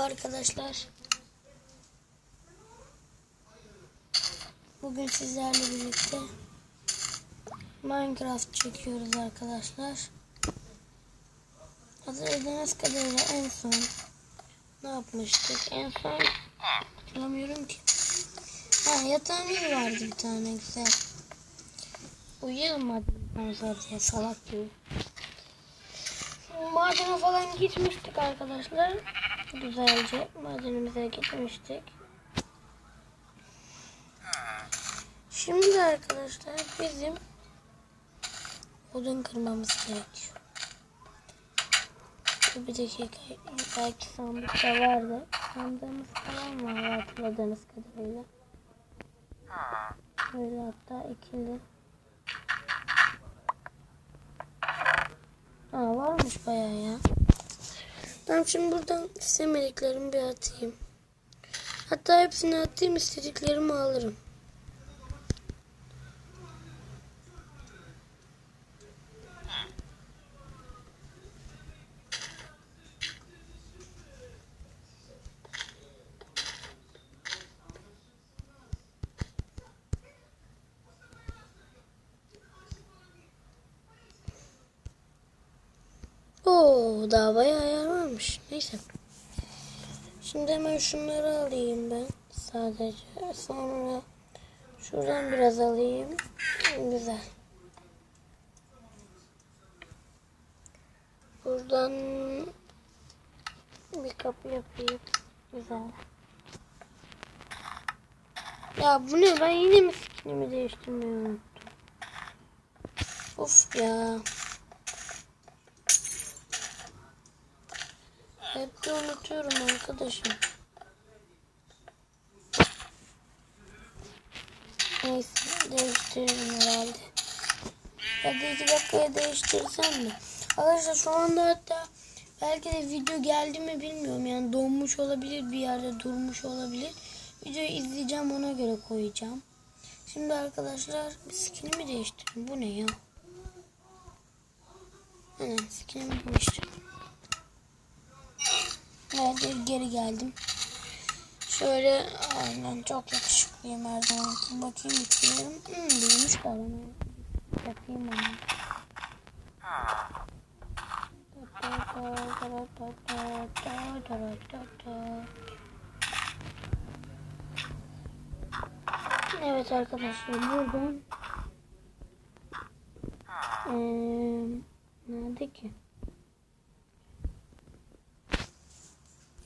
Merhaba arkadaşlar. Bugün sizlerle birlikte Minecraft çekiyoruz arkadaşlar. Hatırladığınız kadarıyla en son ne yapmıştık? En son hatırlamıyorum ki. Ha yatağımız vardı bir tane güzel. Uyuyalım hadi diye salak gibi. Madene falan gitmiştik arkadaşlar. Güzelce madenimize gitmiştik. Şimdi arkadaşlar bizim odun kırmamız gerekiyor. Bir dakika belki sandıkta vardı. Sandığımız falan var hatırladığınız kadarıyla. Böyle hatta ikili. Ha varmış bayağı ya. Tamam şimdi buradan istemediklerimi bir atayım. Hatta hepsini atayım istediklerimi alırım. Oo, daha bayağı yer varmış. Neyse. Şimdi hemen şunları alayım ben sadece. Sonra şuradan biraz alayım. Güzel. Buradan bir kapı yapayım. Güzel. Ya bu ne? Ben yine mi fikrimi değiştirmeyi unuttum. Of ya. Hep de unutuyorum arkadaşım. Neyse değiştiririm herhalde. Hadi iki dakikaya değiştirsem mi? Arkadaşlar şu anda hatta belki de video geldi mi bilmiyorum. Yani donmuş olabilir bir yerde durmuş olabilir. Videoyu izleyeceğim ona göre koyacağım. Şimdi arkadaşlar skinimi değiştirdim. Bu ne ya? Aynen skinimi değiştirdim. Evet geri geldim. Şöyle aynen çok yakışıklıyım her zaman. Bakayım bitkilerim. Hmm, büyümüş galiba. Yapayım onu. Evet arkadaşlar buradan ee, nerede ki?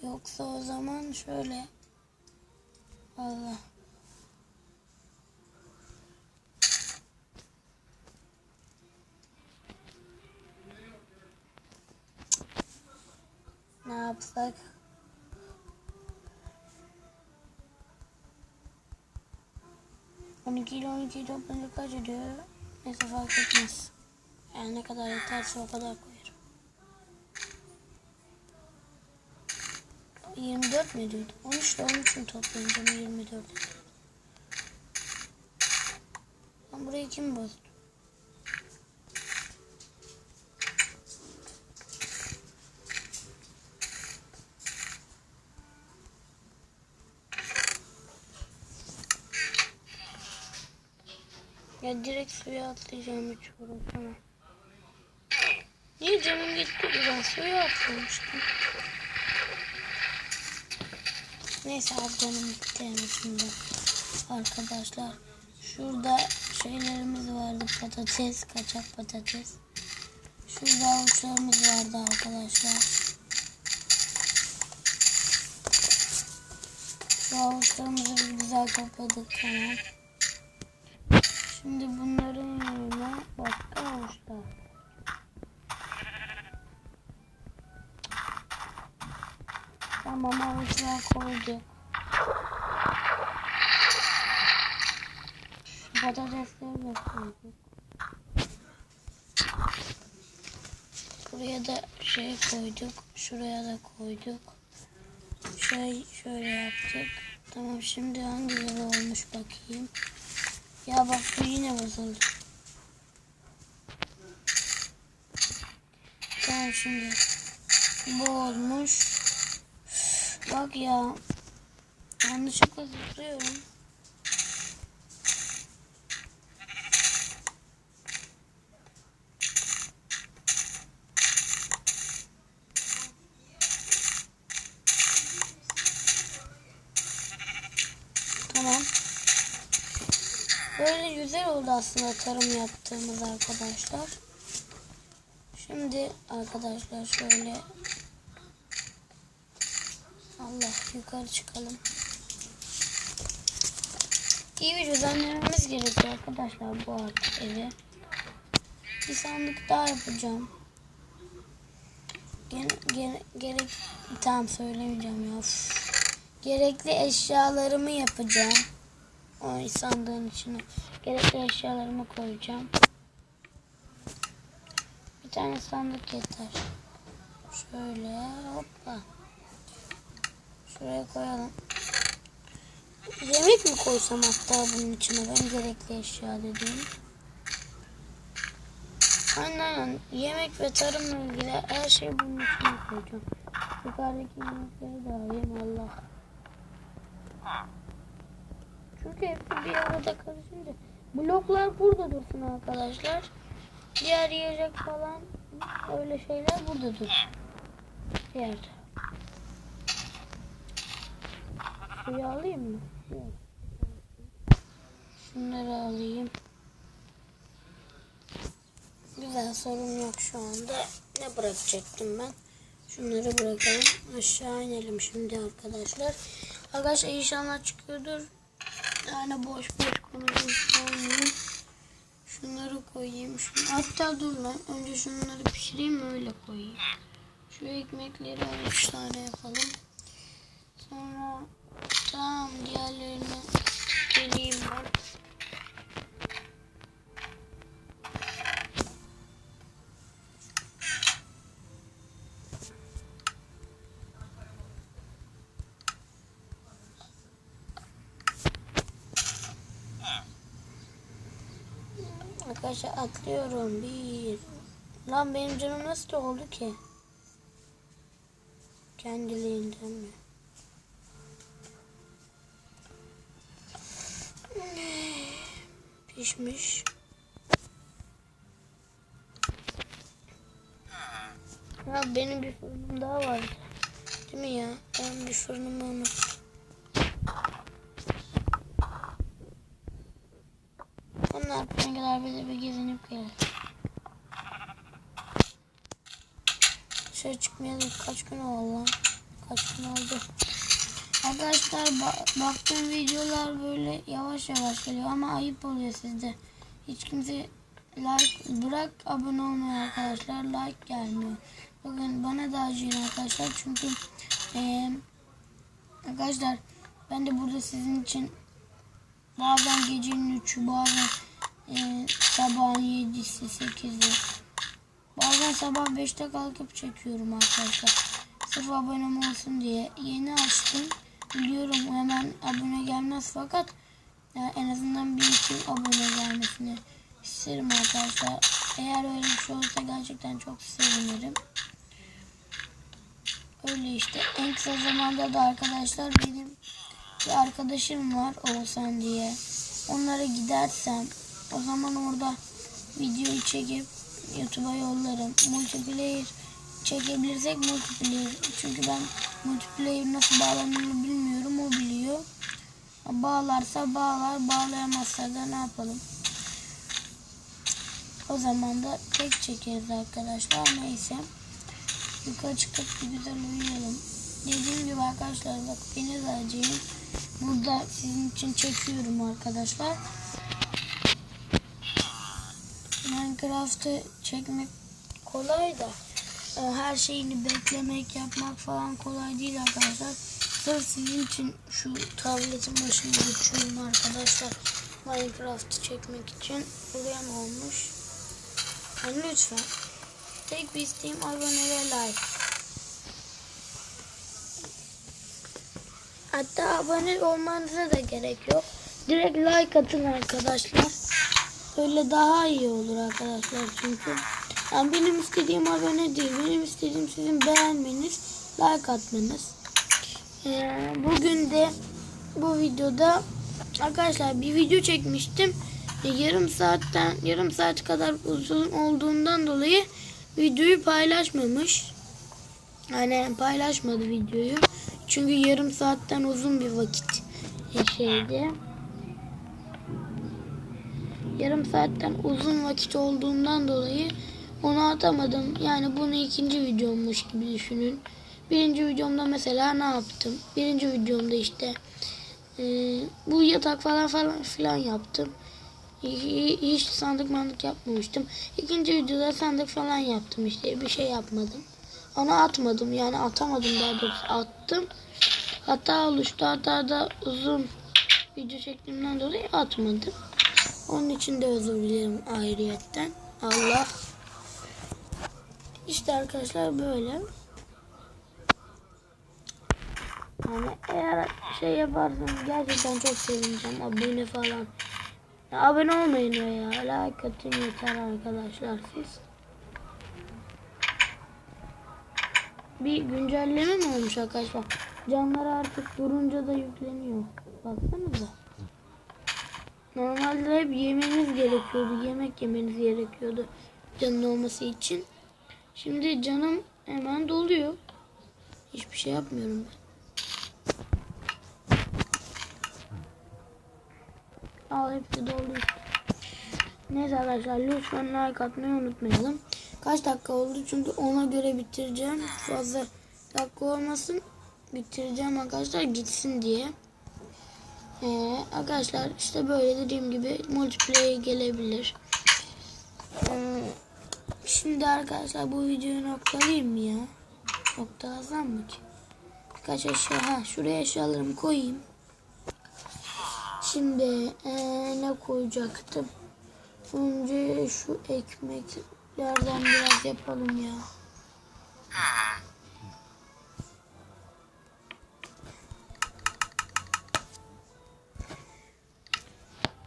Yoksa o zaman şöyle Allah ne yapsak? On iki ile on iki toplanınca kaç ediyor? Neyse fark etmez. Yani ne kadar yeterse o kadar koyarım. 24 mi diyordu? 13 ile 13'ün toplayınca mı 24 ediyor? Lan burayı kim bozdu? Ya direkt suya atlayacağım hiç uğraşamam. Niye canım gitti buradan suya atlamıştım. Neyse az canım gitti en azından. Arkadaşlar şurada şeylerimiz vardı patates kaçak patates. Şurada avuçlarımız vardı arkadaşlar. Şu avuçlarımızı güzel topladık tamam. Şimdi bunların yerine başka avuçlar. Tamam avuçlar koyduk. Şu patatesleri de koyduk. Buraya da şey koyduk. Şuraya da koyduk. Şey şöyle yaptık. Tamam şimdi hangileri olmuş bakayım. Ya bak bu yine bozuldu. Tamam şimdi bu olmuş. Bak ya. Yanlışlıkla zıplıyorum. Tamam. Böyle güzel oldu aslında tarım yaptığımız arkadaşlar. Şimdi arkadaşlar şöyle Allah yukarı çıkalım. İyi bir düzenlememiz gerekiyor arkadaşlar bu artık evi. Bir sandık daha yapacağım. Gene, gene, gerek tamam söylemeyeceğim ya. Üf. Gerekli eşyalarımı yapacağım. O sandığın içine gerekli eşyalarımı koyacağım. Bir tane sandık yeter. Şöyle hoppa. Şuraya koyalım. Yemek mi koysam hatta bunun içine ben gerekli eşya dediğim. Aynen aynen. Yemek ve tarımla ilgili her şeyi bunun içine koyacağım. Yukarıdaki yemekleri de alayım Allah. Çünkü hepsi bir arada karışınca. Bloklar burada dursun arkadaşlar. Diğer yiyecek falan öyle şeyler burada dursun. Diğer Suyu alayım mı? Şunları alayım. Güzel sorun yok şu anda. Ne bırakacaktım ben? Şunları bırakalım. Aşağı inelim şimdi arkadaşlar. Arkadaşlar inşallah çıkıyordur. Yani boş boş konuşmayayım. Şunları koyayım. Şunu. Hatta dur lan. Önce şunları pişireyim öyle koyayım. Şu ekmekleri 13 tane yapalım. Sonra tamam diğerlerini geleyim ben. Arkadaşlar atlıyorum. Bir. Lan benim canım nasıl oldu ki? Kendiliğinden mi? Pişmiş. Ya benim bir fırınım daha vardı. Değil mi ya? Ben bir fırınımı unuttum. Onlar ne kadar bize bir gezinip gelelim. Dışarı çıkmayalı kaç gün oldu lan? Kaç gün oldu? Arkadaşlar ba- baktığım videolar böyle yavaş yavaş geliyor ama ayıp oluyor sizde. Hiç kimse like bırak abone olmuyor arkadaşlar like gelmiyor. Bakın bana da acıyın arkadaşlar çünkü eee, arkadaşlar ben de burada sizin için bazen gecenin üçü bazen eee sabahın yedisi sekizi bazen sabah beşte kalkıp çekiyorum arkadaşlar. Sırf abonem olsun diye yeni açtım. Biliyorum hemen abone gelmez fakat ya en azından bir iki abone gelmesini isterim arkadaşlar. Eğer öyle bir şey olsa gerçekten çok sevinirim. Öyle işte. En kısa zamanda da arkadaşlar benim bir arkadaşım var Oğuzhan diye. Onlara gidersem o zaman orada videoyu çekip YouTube'a yollarım. Multiplayer çekebilirsek multiplayer. Çünkü ben multiplayer nasıl bağlanır bilmiyorum. O biliyor. Bağlarsa bağlar. Bağlayamazsa da ne yapalım. O zaman da tek çekeriz arkadaşlar. Neyse. Yukarı çıkıp bir güzel uyuyalım. Dediğim gibi arkadaşlar bak beni acıyım. Burada sizin için çekiyorum arkadaşlar. Minecraft'ı çekmek kolay da her şeyini beklemek yapmak falan kolay değil arkadaşlar. Sırf sizin için şu tabletin başına geçiyorum arkadaşlar. Minecraft'ı çekmek için buraya mı olmuş? Yani lütfen tek bir isteğim abone ve like. Hatta abone olmanıza da gerek yok. Direkt like atın arkadaşlar. Öyle daha iyi olur arkadaşlar çünkü. Yani benim istediğim abone değil. Benim istediğim sizin beğenmeniz, like atmanız. Ee, bugün de bu videoda arkadaşlar bir video çekmiştim. Ee, yarım saatten yarım saat kadar uzun olduğundan dolayı videoyu paylaşmamış. Yani paylaşmadı videoyu. Çünkü yarım saatten uzun bir vakit e, şeydi. Yarım saatten uzun vakit olduğundan dolayı onu atamadım. Yani bunu ikinci videommuş gibi düşünün. Birinci videomda mesela ne yaptım? Birinci videomda işte e, bu yatak falan falan filan yaptım. Hi- Hiç sandık mandık yapmamıştım. İkinci videoda sandık falan yaptım işte. Bir şey yapmadım. Onu atmadım yani atamadım daha doğrusu attım. Hata oluştu. Hata da uzun video çektiğimden dolayı atmadım. Onun için de özür dilerim ayrıyetten. Allah. İşte arkadaşlar böyle. Yani eğer şey yaparsanız gerçekten çok sevineceğim. Abone falan. Ya abone olmayın ya. Like atın yeter arkadaşlar siz. Bir güncelleme mi olmuş arkadaşlar? Canlar artık durunca da yükleniyor. Baksanıza. Normalde hep yemeniz gerekiyordu. Yemek yemeniz gerekiyordu. Canın olması için. Şimdi canım hemen doluyor. Hiçbir şey yapmıyorum ben. Al hepsi doldu. Neyse arkadaşlar lütfen like atmayı unutmayalım. Kaç dakika oldu çünkü ona göre bitireceğim. Fazla dakika olmasın. Bitireceğim arkadaşlar gitsin diye. Ee, arkadaşlar işte böyle dediğim gibi multiplayer gelebilir. Şimdi arkadaşlar bu videoyu noktalayayım mı ya? Noktalasam mı ki? Birkaç eşya, ha şuraya eşyalarımı koyayım. Şimdi ee, ne koyacaktım? Önce şu ekmeklerden biraz yapalım ya.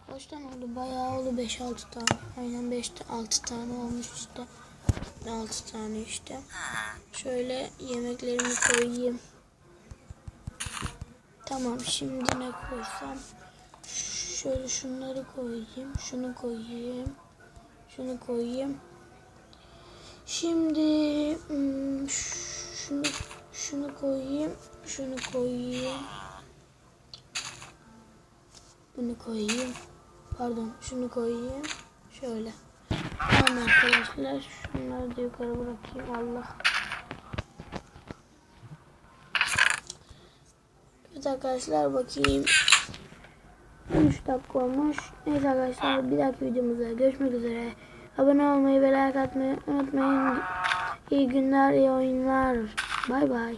Kaç oldu? Bayağı oldu 5-6 tane. Aynen 5-6 tane olmuş işte. 6 tane işte. Şöyle yemeklerimi koyayım. Tamam şimdi ne koysam? Şöyle şunları koyayım. Şunu koyayım. Şunu koyayım. Şimdi hmm, şunu şunu koyayım. Şunu koyayım. Bunu koyayım. Pardon şunu koyayım. Şöyle. Tamam arkadaşlar. Şunları da yukarı bırakayım. Allah. Evet arkadaşlar bakayım. 13 dakika olmuş. Neyse arkadaşlar bir dahaki videomuzda görüşmek üzere. Abone olmayı ve like atmayı unutmayın. İyi günler, iyi oyunlar. Bay bay.